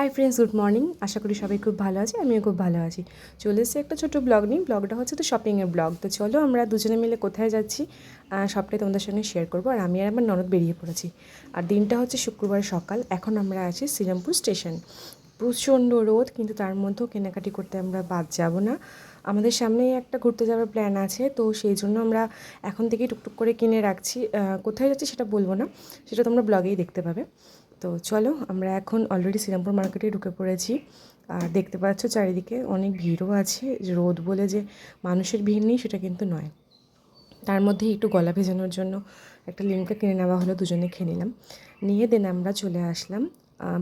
High friends good morning আশা করি সবাই খুব ভালো আছে, আমিও খুব ভালো আছি। চলে এসেছি একটা ছোটো ব্লগ নিই ব্লগটা হচ্ছে তো শপিংয়ের ব্লগ তো চলো আমরা দুজনে মিলে কোথায় যাচ্ছি সবটাই তোমাদের সঙ্গে শেয়ার করব। আর আমি আর আমার ননদ বেরিয়ে পড়েছি। আর দিনটা হচ্ছে শুক্রবার সকাল। এখন আমরা আছি শ্রীরামপুর স্টেশন প্রচণ্ড রোদ, কিন্তু তার মধ্যেও কেনাকাটি করতে আমরা বাদ যাব না। আমাদের সামনেই একটা ঘুরতে যাওয়ার প্ল্যান আছে। তো সেই জন্য আমরা এখন থেকেই টুকটুক করে কিনে রাখছি। কোথায় যাচ্ছি সেটা বলব না। সেটা তোমরা ব্লগেই দেখতে পাবে। তো চলো, আমরা এখন অলরেডি শ্রীরামপুর মার্কেটে ঢুকে পড়েছি। আর দেখতে পাচ্ছ চারিদিকে অনেক ভিড়ও আছে। রোদ বলে যে মানুষের ভিড় নেই, সেটা কিন্তু নয়। তার মধ্যে একটু গলা ভেজানোর জন্য একটা লিমকা কিনে নেওয়া হলো, দুজনে খেয়ে নিলাম। নিয়ে দেন আমরা চলে আসলাম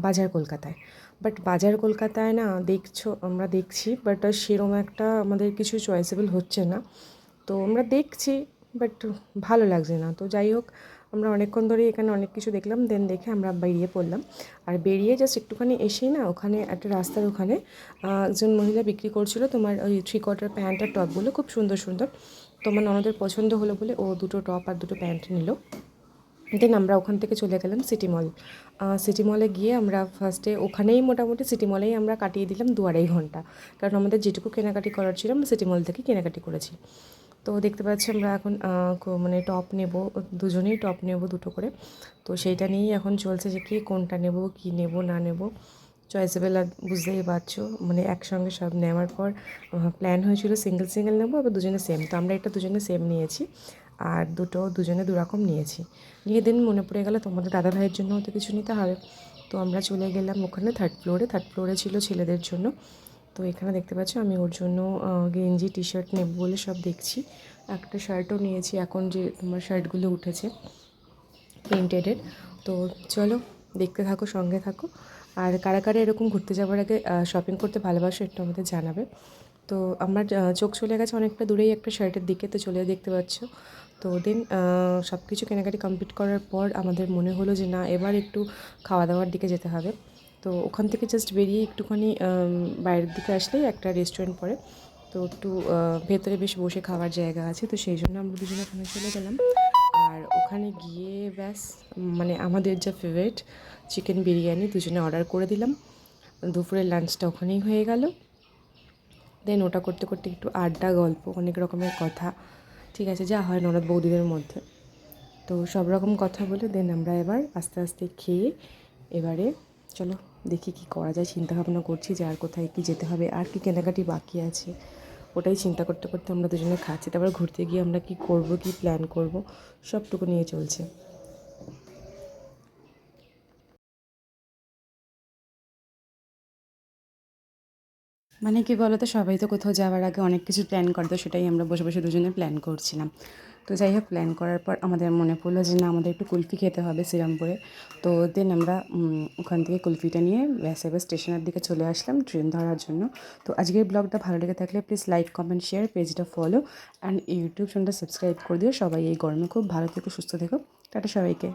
বাজার কলকাতায়। বাট বাজার কলকাতায় না, দেখছ, আমরা দেখছি বাট সেরম একটা আমাদের কিছু চয়েসেবল হচ্ছে না। তো আমরা দেখছি বাট ভালো লাগছে না। তো যাই হোক আমরা অনেকক্ষণ ধরে এখানে অনেক কিছু দেখলাম দেন দেখে আমরা বেরিয়ে পড়লাম। আর বেরিয়ে জাস্ট একটুখানি এসেই না, ওখানে একটা রাস্তার ওখানে একজন মহিলা বিক্রি করছিল তোমার ওই থ্রি কোয়ার্টার প্যান্ট আর টপগুলো খুব সুন্দর সুন্দর। তোমার ননদের পছন্দ হলো বলে ও দুটো টপ আর দুটো প্যান্ট নিল। দেন আমরা ওখান থেকে চলে গেলাম সিটি মল সিটি মলে গিয়ে আমরা ফার্স্টে ওখানেই মোটামুটি সিটি মলেই আমরা কাটিয়ে দিলাম দু আড়াই ঘণ্টা। কারণ আমাদের যেটুকু কেনাকাটি করার ছিল আমরা সিটি মল থেকে কেনাকাটি করেছি। তো দেখতে পাচ্ছি আমরা এখন মানে টপ নেব, দুজনেই টপ নেব দুটো করে। তো সেইটা নিয়েই এখন চলছে যে কি কোনটা নেব, কি নেব, না নেব। চয়েসেবেল আর বুঝতেই পারছ মানে একসঙ্গে সব নেওয়ার পর প্ল্যান হয়েছিল সিঙ্গেল সিঙ্গেল নেব, আবার দুজনে সেম তো আমরা এটা দুজনে সেম নিয়েছি, আর দুটো, দুজনে দুরকম নিয়েছি। নিয়ে দিন মনে পড়ে গেল তোমাদের দাদা ভাইয়ের জন্যও তো কিছু নিতে হবে। তো আমরা চলে গেলাম ওখানে থার্ড ফ্লোরে থার্ড ফ্লোরে ছিল ছেলেদের জন্য। তো এখানে দেখতে পাচ্ছ আমি ওর জন্য গেঞ্জি টি শার্ট নেব বলে সব দেখছি। একটা শার্টও নিয়েছি, এখন যে তোমার শার্টগুলো উঠেছে প্রিন্টেডের তো চলো, দেখতে থাকো, সঙ্গে থাকো। আর কারা কারা এরকম ঘুরতে যাওয়ার আগে শপিং করতে ভালোবাসো একটু আমাদের জানাবে। তো আমার চোখ চলে গেছে অনেকটা দূরেই একটা শার্টের দিকে, তো চলে দেখতে পাচ্ছ। তো দেন সব কিছু কেনাকাটি কমপ্লিট করার পর আমাদের মনে হলো যে না, এবার একটু খাওয়া দাওয়ার দিকে যেতে হবে। তো ওখান থেকে জাস্ট বেরিয়ে একটুখানি বাইরের দিকে আসলেই একটা রেস্টুরেন্ট পড়ে। তো একটু ভেতরে বেশ বসে খাওয়ার জায়গা আছে, তো সেই জন্য আমরা দুজনে ওখানে চলে গেলাম। আর ওখানে গিয়ে ব্যাস মানে আমাদের যা ফেভারিট চিকেন বিরিয়ানি দুজনে অর্ডার করে দিলাম। দুপুরের লাঞ্চটা ওখানেই হয়ে গেল। দেন ওটা করতে করতে একটু আড্ডা, গল্প, অনেক রকমের কথা, ঠিক আছে, যা হয় ননদ বৌদিদের মধ্যে। তো সব রকম কথা বলে দেন আমরা এবার আস্তে আস্তে খেয়ে এবারে চলো। দেখি কি করা যায় চিন্তা ভাবনা করছি যে আর কোথায় কি যেতে হবে, আর কি কেনাকাটি বাকি আছে। ওটাই চিন্তা করতে করতে আমরা দুজনে খাচ্ছি, তারপর ঘুরতে গিয়ে আমরা কি করব, কি প্ল্যান করব, সবটুকু নিয়ে চলছে। মানে কি বলতো, সবাই তো কোথাও যাওয়ার আগে অনেক কিছু প্ল্যান করে, তো সেটাই আমরা বসে বসে দুজনে প্ল্যান করছিলাম। তো যাই হোক প্ল্যান করার পর আমাদের মনে পড়ল যে না, আমাদের একটু কুলফি খেতে হবে শ্রীরামপুরে। তো দেন আমরা ওখান থেকে কুলফিটা নিয়ে ব্যাস, এবার স্টেশনের দিকে চলে আসলাম ট্রেন ধরার জন্য। তো আজকের ব্লগটা ভালো লেগে থাকলে প্লিজ লাইক কমেন্ট শেয়ার পেজটা ফলো অ্যান্ড ইউটিউব চ্যানেলটা সাবস্ক্রাইব করে দিও। সবাই এই গরমে খুব ভালো থেকো, সুস্থ থেকো। টাটা সবাইকে।